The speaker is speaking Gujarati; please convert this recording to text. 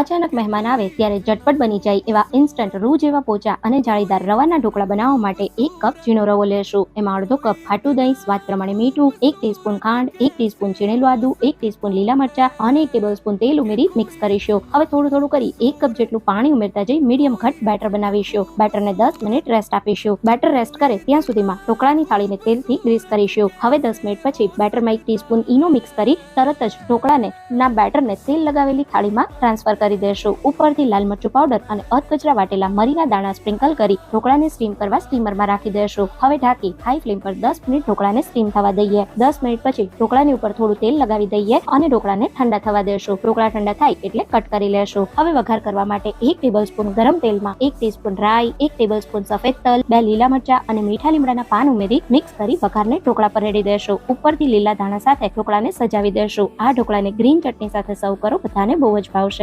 અચાનક મહેમાન આવે ત્યારે ઝટપટ બની જાય એવા ઇન્સ્ટન્ટ રૂ જેવા પોચા અને જાળીદાર રવાના ઢોકળા બનાવવા માટે એક કપ ઝીણો રવો લેશું. એમાં અડધો કપ ખાટું દહીં, સ્વાદ પ્રમાણે મીઠું, એક ટીસ્પૂન ખાંડ, એક ટીસ્પૂન છીણેલું આદુ, એક ટીસ્પૂન લીલા મરચા અને એક ટેબલસ્પૂન તેલ ઉમેરી મિક્સ કરીશું. હવે થોડું થોડું કરી એક કપ જેટલું પાણી ઉમેરતા જઈ મીડિયમ ઘટ બેટર બનાવીશું. બેટરને દસ મિનિટ રેસ્ટ આપીશું. બેટર રેસ્ટ કરે ત્યાં સુધીમાં ઢોકળાની થાળીને તેલથી ગ્રીસ કરીશું. હવે દસ મિનિટ પછી બેટરમાં એક ટીસ્પૂન ઈનો મિક્સ કરી તરત જ ઢોકળાને, ના બેટરને તેલ લગાવેલી થાળીમાં ટ્રાન્સફર કરી દેશું. ઉપરથી લાલ મરચું પાવડર અને અધકચરા વાટેલા મરીના દાણા સ્પ્રિંકલ કરી ઢોકળાને સ્ટીમ કરવા સ્ટીમરમાં રાખી દેશું. હવે ઢાંકી હાઈ ફ્લેમ પર દસ મિનિટ ઢોકળાને સ્ટીમ થવા દઈએ. દસ મિનિટ પછી ઢોકળાની ઉપર થોડું તેલ લગાવી દઈએ અને ઢોકળાને ઠંડા થવા દેશું. ઢોકળા ઠંડા થાય એટલે કટ કરી લેશું. હવે વઘાર કરવા માટે એક ટેબલ સ્પૂન ગરમ તેલમાં એક ટીસ્પૂન રાઈ એક ટેબલ સ્પૂન સફેદ તલ, બે લીલા મરચા અને મીઠા લીમડાના પાન ઉમેરી મિક્સ કરી વઘારને ઢોકળા પર રેડી દેશું. ઉપરથી લીલા ધાણા સાથે ઢોકળાને સજાવી દેશું. આ ઢોકળાને ગ્રીન ચટણી સાથે સર્વ કરો. બધાને બહુ જ ભાવશે.